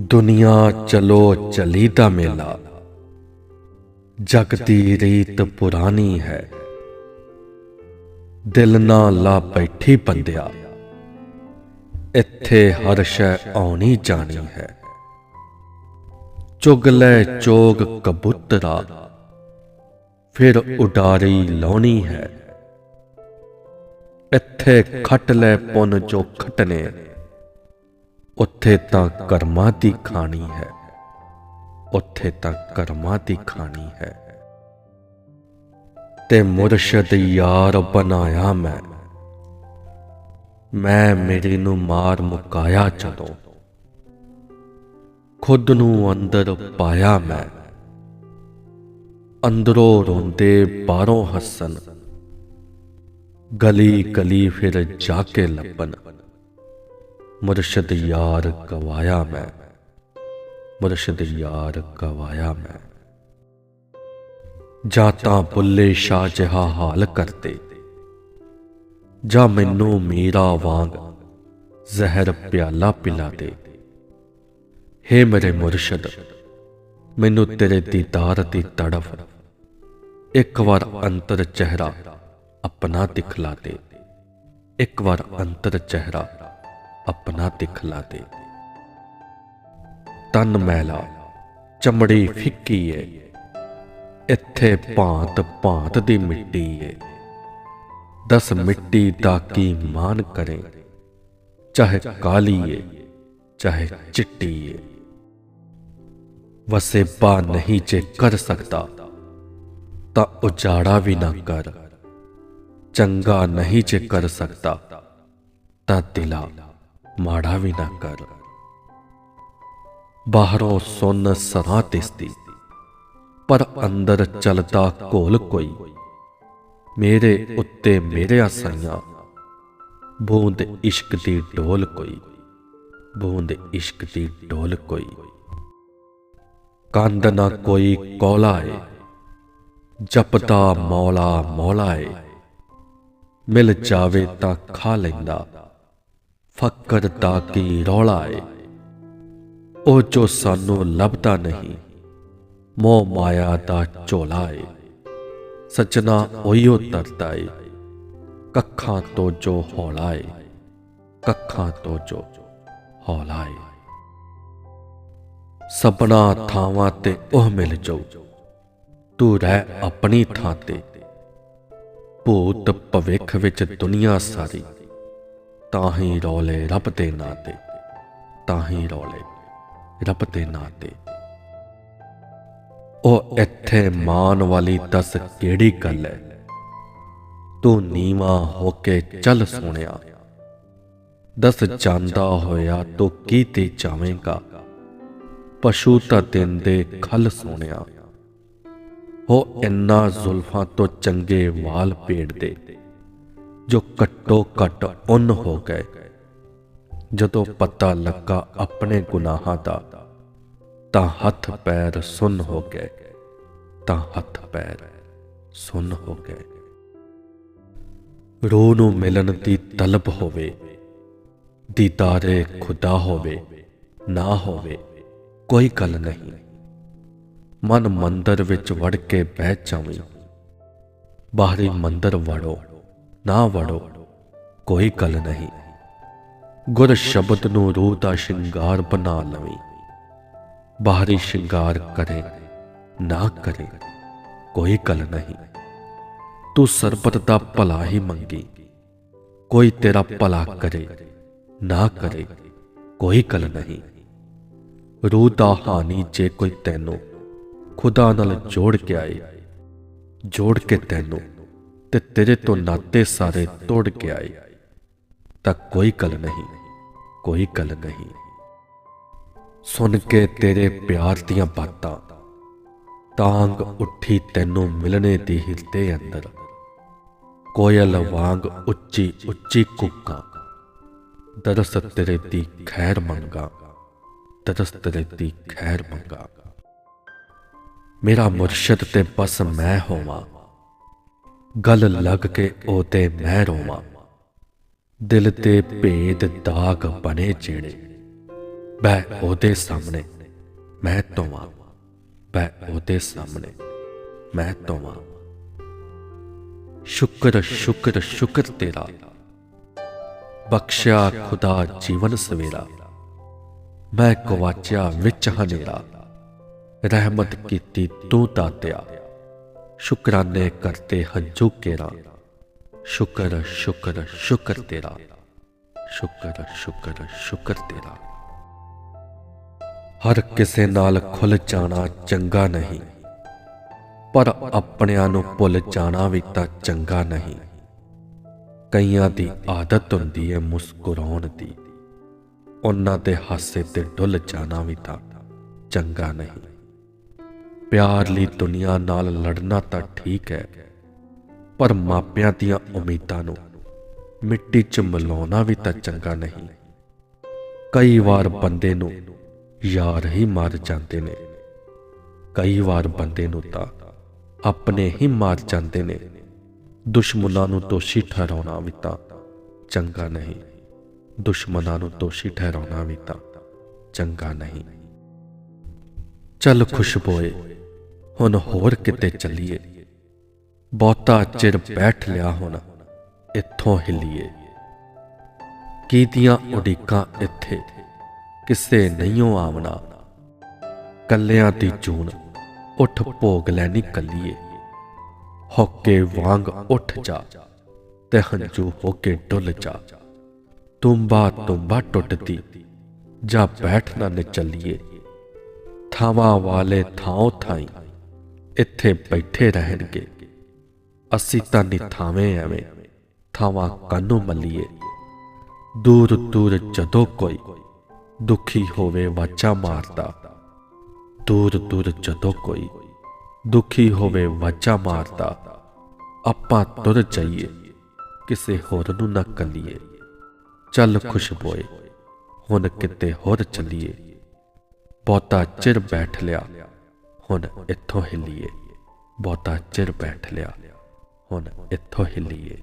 ਦੁਨੀਆ ਚਲੋ ਚਲੀ ਦਾ ਮੇਲਾ। ਜਗ ਦੀ ਰੀਤ ਪੁਰਾਣੀ ਹੈ। ਦਿਲ ਨਾ ਲਾ ਬੈਠੀ ਬੰਦਿਆ। ਇੱਥੇ ਹਰ ਸ਼ੈ ਆਉਣੀ ਜਾਣੀ ਹੈ। ਚੁਗ ਲੈ ਚੋਗ ਕਬੂਤਰਾ। ਫਿਰ ਉਡਾਰੀ ਲਾਉਣੀ ਹੈ। ਇੱਥੇ ਖੱਟ ਲੈ ਪੁੰਨ ਜੋ ਖਟਨੇ। ਉੱਥੇ ਤਾਂ ਕਰਮਾਂ ਦੀ ਖਾਣੀ ਹੈ। ਉੱਥੇ ਤਾਂ ਕਰਮਾਂ ਦੀ ਖਾਣੀ ਹੈ। ਤੇ ਮੁਰਸ਼ਦ ਯਾਰ ਬਣਾਇਆ ਮੈਂ। ਮੈਂ ਮੇਰੇ ਨੂੰ ਮਾਰ ਮੁਕਾਇਆ ਜਦੋਂ। ਖੁਦ ਨੂੰ ਅੰਦਰ ਪਾਇਆ ਮੈਂ। ਅੰਦਰੋਂ ਰੋਂਦੇ ਬਾਹਰੋਂ ਹੱਸਣ। ਗਲੀ ਗਲੀ ਫਿਰ ਜਾ ਕੇ ਲੱਭਣ। ਮੁਰਸ਼ਦ ਯਾਰ ਗਵਾਇਆ ਮੈਂ। ਮੁਰਸ਼ਦ ਯਾਰ ਗਵਾਇਆ ਮੈਂ। ਜਾਂ ਤਾਂ ਬੁੱਲੇ ਸ਼ਾਹ ਜਿਹਾ ਹਾਲ ਕਰਤੇ ਜਾਂ ਮੈਨੂੰ ਮੇਰਾ ਵਾਂਗ ਜ਼ਹਿਰ ਪਿਆਲਾ ਪਿਲਾ ਦੇ। ਹੇ ਮੇਰੇ ਮੁਰਸ਼ਦ, ਮੈਨੂੰ ਤੇਰੇ ਦੀਦਾਰ ਦੀ ਤੜਫ ਇੱਕ ਵਾਰ ਅੰਤਰ ਚਿਹਰਾ ਆਪਣਾ ਦਿਖਲਾ ਦੇ। ਇੱਕ ਵਾਰ ਅੰਤਰ ਚਿਹਰਾ ਆਪਣਾ ਦਿਖਲਾ ਦੇ ਤਨ ਮੈਲਾ, ਚਮੜੀ ਫਿੱਕੀ ਏ। ਇੱਥੇ ਭਾਂਤ ਭਾਂਤ ਦੀ ਮਿੱਟੀ ਏ। ਦਸ ਮਿੱਟੀ ਦਾ ਕੀ ਮਾਨ ਕਰੇ। ਚਾਹੇ ਕਾਲੀ ਏ, ਚਾਹੇ ਚਿੱਟੀ ਏ। ਵਸੇਬਾ ਨਹੀਂ ਜੇ ਕਰ ਸਕਦਾ, ਤਾਂ ਉਜਾੜਾ ਵੀ ਨਾ ਕਰ। ਚੰਗਾ ਨਹੀਂ ਜੇ ਕਰ ਸਕਦਾ, ਤਾਂ ਦਿਲਾ ਮਾੜਾ ਵੀ ਨਾ ਕਰ। ਬਾਹਰੋਂ ਸੁੰਨ ਸਰਾਂ ਤਿਸਦੀ ਪਰ ਅੰਦਰ ਚਲਦਾ ਘੋਲ ਕੋਈ। ਮੇਰੇ ਉੱਤੇ ਮੇਰੇ ਆਸਾਈਆਂ ਬੂੰਦ ਇਸ਼ਕ ਦੀ ਢੋਲ ਕੋਈ, ਬੂੰਦ ਇਸ਼ਕ ਦੀ ਢੋਲ ਕੋਈ। ਕੰਦ ਨਾ ਕੋਈ ਕੋਲਾ ਏ, ਜਪਦਾ ਮੌਲਾ ਮੌਲਾ ਏ। ਮਿਲ ਜਾਵੇ ਤਾਂ ਖਾ ਲੈਂਦਾ ਫਕਰ ਦਾ ਕੀ ਰੌਲਾ ਏ। ਉਹ ਜੋ ਸਾਨੂੰ ਲੱਭਦਾ ਨਹੀਂ, ਮੋਹ ਮਾਇਆ ਦਾ ਝੋਲਾ ਏ। ਸਚਨਾ ਉਹੀਓ ਤਰਦਾ ਏ। ਕੱਖਾਂ ਤੋਂ ਜੋ ਹੌਲਾ ਏ, ਕੱਖਾਂ ਤੋਂ ਜੋ ਹੌਲਾ ਏ। ਸਪਨਾ ਥਾਵਾਂ ਤੇ ਉਹ ਮਿਲ ਜਾਊ। ਤੂੰ ਰਹਿ ਆਪਣੀ ਥਾਂ ਤੇ। ਭੂਤ ਭਵਿੱਖ ਵਿੱਚ ਦੁਨੀਆ ਸਾਰੀ। ਤਾਂ ਹੀ ਰੌਲੇ ਰੱਬ ਦੇ ਨਾਂ ਤੇ, ਤਾਂ ਹੀ ਰੌਲੇ ਰੱਬ ਦੇ ਨਾਂ ਤੇ। ਉਹ ਇੱਥੇ ਮਾਨ ਵਾਲੀ ਦੱਸ ਕਿਹੜੀ ਗੱਲ ਹੈ ਤੂੰ ਨੀਵਾ ਹੋ ਕੇ ਚੱਲ ਸੋਹਣਿਆ। ਦੱਸ ਜਾਂਦਾ ਹੋਇਆ ਤੂੰ ਕੀ ਤੇ ਜਾਵੇਂਗਾ? ਪਸ਼ੂ ਤਾਂ ਦਿਨ ਦੇ ਖਲ ਸੋਹਣਿਆ। ਹੋ ਇੰਨਾ ਜ਼ੁਲਫਾਂ ਤੋਂ ਚੰਗੇ ਵਾਲ ਪੇੜ ਦੇ ਜੋ ਘੱਟੋ ਘੱਟ ਉਨ ਹੋ ਗਏ। ਜਦੋਂ ਪਤਾ ਲੱਗਾ ਆਪਣੇ ਗੁਨਾਹਾਂ ਦਾ, ਤਾਂ ਹੱਥ ਪੈਰ ਸੁੰਨ ਹੋ ਗਏ। ਤਾਂ ਹੱਥ ਪੈਰ ਸੁੰਨ ਹੋ ਗਏ। ਰੂਹ ਨੂੰ ਮਿਲਣ ਦੀ ਤਲਬ ਹੋਵੇ, ਦੀਦਾਰੇ ਖੁਦਾ ਹੋਵੇ, ਨਾ ਹੋਵੇ, ਕੋਈ ਗੱਲ ਨਹੀਂ। ਮਨ ਮੰਦਰ ਵਿੱਚ ਵੜ ਕੇ ਬਹਿ ਜਾਵੀਂ। ਬਾਹਰੀ ਮੰਦਰ ਵੜੋ। ਨਾ ਵੜੋ, ਕੋਈ ਗੱਲ ਨਹੀਂ। ਗੁਰ ਸ਼ਬਦ ਨੂੰ ਰੂਹ ਦਾ ਸ਼ਿੰਗਾਰ ਬਣਾ ਲਵੀਂ। ਬਾਹਰੀ ਸ਼ਿੰਗਾਰ ਕਰੇ, ਨਾ ਕਰੇ, ਕੋਈ ਗੱਲ ਨਹੀਂ। ਤੂੰ ਸਰਬਤ ਦਾ ਭਲਾ ਹੀ ਮੰਗੀ। ਕੋਈ ਤੇਰਾ ਭਲਾ ਕਰੇ, ਨਾ ਕਰੇ, ਕੋਈ ਗੱਲ ਨਹੀਂ। ਰੂਹ ਦਾ ਹਾਨੀ ਜੇ ਕੋਈ ਤੈਨੂੰ ਖੁਦਾ ਨਾਲ ਜੋੜ ਕੇ ਆਏ, ਜੋੜ ਕੇ ਤੈਨੂੰ ਤੇ ਤੇਰੇ ਤੋਂ ਨਾਤੇ ਸਾਰੇ ਤੋੜ ਕੇ ਆਏ। ਤਾਂ ਕੋਈ ਗੱਲ ਨਹੀਂ, ਕੋਈ ਗੱਲ ਨਹੀਂ। ਸੁਣ ਕੇ ਤੇਰੇ ਪਿਆਰ ਦੀਆਂ ਬਾਤਾਂ ਤਾਂਗ ਉੱਠੀ ਤੈਨੂੰ ਮਿਲਣੇ ਦੀ ਹਿਰਦੇ ਅੰਦਰ। ਕੋਇਲ ਵਾਂਗ ਉੱਚੀ ਉੱਚੀ ਕੁੱਕਾਂ ਦਰਸ ਤੇਰੇ ਦੀ ਖੈਰ ਮੰਗਾ ਦਰਸ ਤੇਰੇ ਦੀ ਖੈਰ ਮੰਗਾ। ਮੇਰਾ ਮੁਰਸ਼ਿਦ ਤੇ ਬਸ ਮੈਂ ਹੋਵਾਂ। ਗਲ ਲੱਗ ਕੇ ਉਹ ਮੈਂ ਰੋਵਾਂ। ਦਿਲ ਤੇ ਭੇਦ ਦਾਗ ਬਣੇ ਜਿਹੜੇ ਬੈ ਉਹਦੇ ਸਾਹਮਣੇ, ਮੈਂ ਤੋਵਾਂ ਬੈ ਉਹਦੇ ਸਾਹਮਣੇ, ਮੈਂ ਤੋਵਾਂ ਸ਼ੁਕਰ ਸ਼ੁਕਰ ਸ਼ੁਕਰ ਤੇਰਾ। ਬਖਸ਼ਿਆ ਖੁਦਾ ਜੀਵਨ ਸਵੇਰਾ। ਮੈਂ ਗਵਾਚਿਆ ਵਿੱਚ ਹਨੇਰਾ। ਰਹਿਮਤ ਕੀਤੀ ਤੂੰ ਦਾਤਿਆ ਸ਼ੁਕਰਾਨੇ ਕਰਤੇ ਹੰਝੂ ਕੇਰਾ ਸ਼ੁਕਰ ਸ਼ੁਕਰ ਸ਼ੁਕਰ ਤੇਰਾ। ਸ਼ੁਕਰ ਸ਼ੁਕਰ ਸ਼ੁਕਰ ਤੇਰਾ। ਹਰ ਕਿਸੇ ਨਾਲ ਖੁੱਲ ਜਾਣਾ ਚੰਗਾ ਨਹੀਂ। ਪਰ ਆਪਣਿਆਂ ਨੂੰ ਭੁੱਲ ਜਾਣਾ ਵੀ ਤਾਂ ਚੰਗਾ ਨਹੀਂ। ਕਈਆਂ ਦੀ ਆਦਤ ਹੁੰਦੀ ਹੈ ਮੁਸਕਰਾਉਣ ਦੀ। ਉਹਨਾਂ ਦੇ ਹਾਸੇ ਤੇ ਡੁੱਲ ਜਾਣਾ ਵੀ ਤਾਂ ਚੰਗਾ ਨਹੀਂ। ਪਿਆਰ ਲਈ ਦੁਨੀਆ ਨਾਲ ਲੜਨਾ ਤਾਂ ਠੀਕ ਹੈ, ਪਰ ਮਾਪਿਆਂ ਦੀਆਂ ਉਮੀਦਾਂ ਨੂੰ ਮਿੱਟੀ 'ਚ ਮਿਲਾਉਣਾ ਵੀ ਤਾਂ ਚੰਗਾ ਨਹੀਂ। ਕਈ ਵਾਰ ਬੰਦੇ ਨੂੰ ਯਾਰ ਹੀ ਮਾਰ ਜਾਂਦੇ ਨੇ। ਕਈ ਵਾਰ ਬੰਦੇ ਨੂੰ ਤਾਂ ਆਪਣੇ ਹੀ ਮਾਰ ਜਾਂਦੇ ਨੇ। ਦੁਸ਼ਮਣਾਂ ਨੂੰ ਦੋਸ਼ੀ ਠਹਿਰਾਉਣਾ ਵੀ ਤਾਂ ਚੰਗਾ ਨਹੀਂ। ਦੁਸ਼ਮਣਾਂ ਨੂੰ ਦੋਸ਼ੀ ਠਹਿਰਾਉਣਾ ਵੀ ਤਾਂ ਚੰਗਾ ਨਹੀਂ। ਚੱਲ ਖੁਸ਼ਬੋਏ ਹੁਣ ਹੋਰ ਕਿਤੇ ਚੱਲੀਏ। ਬਹੁਤਾ ਚਿਰ ਬੈਠ ਲਿਆ ਹੁਣ, ਇੱਥੋਂ ਹਿੱਲੀਏ। ਕੀਤੀਆਂ ਉਡੀਕਾਂ ਇੱਥੇ? ਕਿਸੇ ਨਹੀਂਓ ਆਵਣਾ। ਕੱਲਿਆਂ ਦੀ ਜੂਨ ਉੱਠ ਭੋਗ ਲੈਣੀ ਕੱਲੀਏ। ਹੋਕੇ ਵਾਂਗ ਉੱਠ ਜਾ ਤੇ ਹੰਝੂ ਹੋ ਕੇ ਡੁੱਲ ਜਾ। ਤੁੰਬਾ ਤੁੰਬਾ ਟੁੱਟਦੀ, ਜਾਂ ਬੈਠ ਨਾ ਨੇ ਥਾਵਾਂ ਵਾਲੇ ਥਾਂ ਥਾਈ। ਇੱਥੇ ਬੈਠੇ ਰਹਿਣਗੇ। ਅਸੀਂ ਤਾਂ ਨਿਥਾਵੇਂ ਐਵੇਂ, ਥਾਵਾਂ ਕਾਨੂੰ ਮੱਲੀਏ। ਦੂਰ ਦੂਰ ਜਦੋਂ ਕੋਈ ਦੁਖੀ ਹੋਵੇ ਵਾਚਾ ਮਾਰਦਾ। ਦੂਰ ਦੂਰ ਜਦੋਂ ਕੋਈ ਦੁਖੀ ਹੋਵੇ ਵਾਚਾ ਮਾਰਦਾ। ਆਪਾਂ ਤੁਰ ਜਾਈਏ, ਕਿਸੇ ਹੋਰ ਨੂੰ ਨਾ ਕੱਲੀਏ। ਚੱਲ ਖੁਸ਼ਬੋਏ, ਹੁਣ ਕਿਤੇ ਹੋਰ ਚੱਲੀਏ। ਬਹੁਤਾ ਚਿਰ ਬੈਠ ਲਿਆ। ਹੁਣ ਇੱਥੋਂ ਹਿੱਲੀਏ। ਬਹੁਤਾ ਚਿਰ ਬੈਠ ਲਿਆ। ਹੁਣ ਇੱਥੋਂ ਹਿੱਲੀਏ।